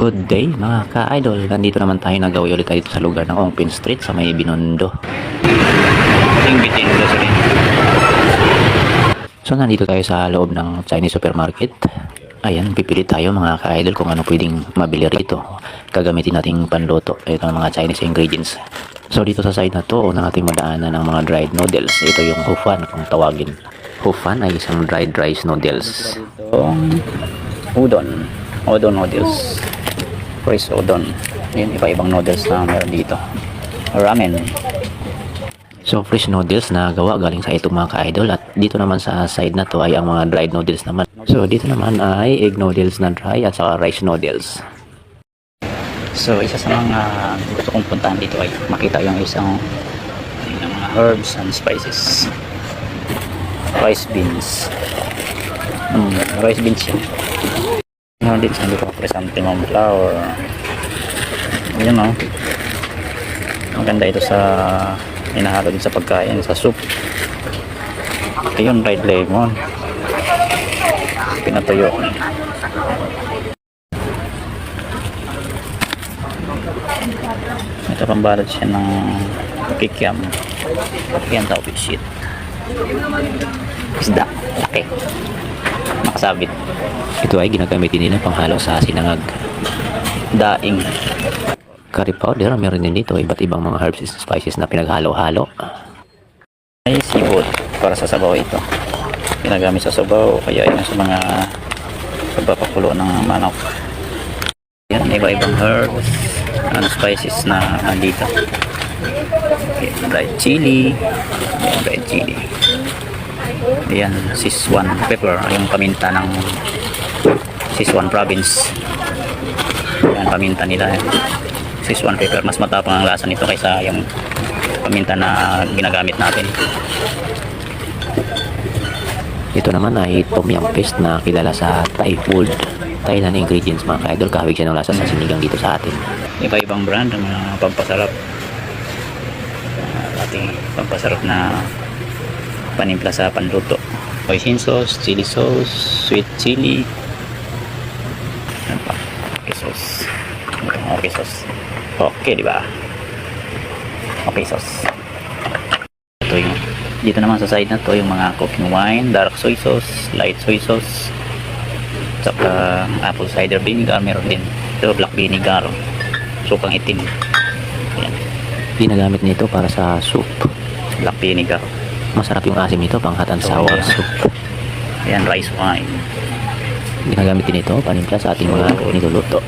Good day mga ka-idol. Nandito naman tayo nagawi ulit tayo sa lugar ng Ongpin Street sa may Binondo. So nandito tayo sa loob ng Chinese supermarket. Ayan, pipili tayo mga ka-idol kung ano pwedeng mabili rito. Gagamitin nating panluto. Ito ang mga Chinese ingredients. So dito sa side na to, una natin madaanan ng mga dried noodles. Ito yung hufan kung tawagin. Hufan ay isang dried rice noodles. So, udon. Udon noodles. Fresh udon. Yun, iba-ibang noodles na meron dito. Ramen. So, fresh noodles na gawa galing sa itong mga ka-idol. At dito naman sa side na to ay ang mga dried noodles naman. So, dito naman ay egg noodles na dry at saka rice noodles. So, isa sa mga gusto kong puntahan dito ay makita yung isang yung mga herbs and spices. Rice beans. Hmm, rice beans yan. Meron din sa dito chrysanthemum flower. Yun o. Maganda ito sa inahalo din sa pagkain, sa soup. Ito yung red lemon. Pinatuyo. Ito pambalot siya ng kikiam. Kikiam tao shit. Isda. Laki. Nakasabit. Ito ay ginagamit din nila panghalo sa sinangag. Daing. Curry powder, meron din dito iba't ibang mga herbs and spices na pinaghalo-halo. Ay seafood para sa sabaw ito. Ginagamit sa sabaw kaya yung sa mga pagpapakulo ng manok. Yan, iba-ibang herbs and spices na nandito. Okay, dried chili. Dried chili. Yan, Siswan pepper, yung paminta ng Siswan province. Yan, paminta nila. Eh. Siswan pepper, mas matapang ang lasa nito kaysa yung paminta na ginagamit natin. Ito naman ay tom yum paste na kilala sa Thai food. Thailand ingredients mga ka-idol. Kahawig siya ng lasa sa sinigang dito sa atin. Iba-ibang brand ng mga pampasarap. Ating pampasarap na panimpla sa panluto. Hoisin sauce, chili sauce, sweet chili. Ano? Okay sauce. Okay sauce. Okay, di ba? Okay sauce. Ito yung dito naman sa side na to yung mga cooking wine, dark soy sauce, light soy sauce, saka apple cider vinegar meron din. Ito black vinegar, sukang itim. Ayan. Ginagamit nito para sa soup, black vinegar. Masarap yung asim nito, pang hot and sour soup. Ayan, rice wine. Ginagamit din ito, panimpla sa ating mga niluluto.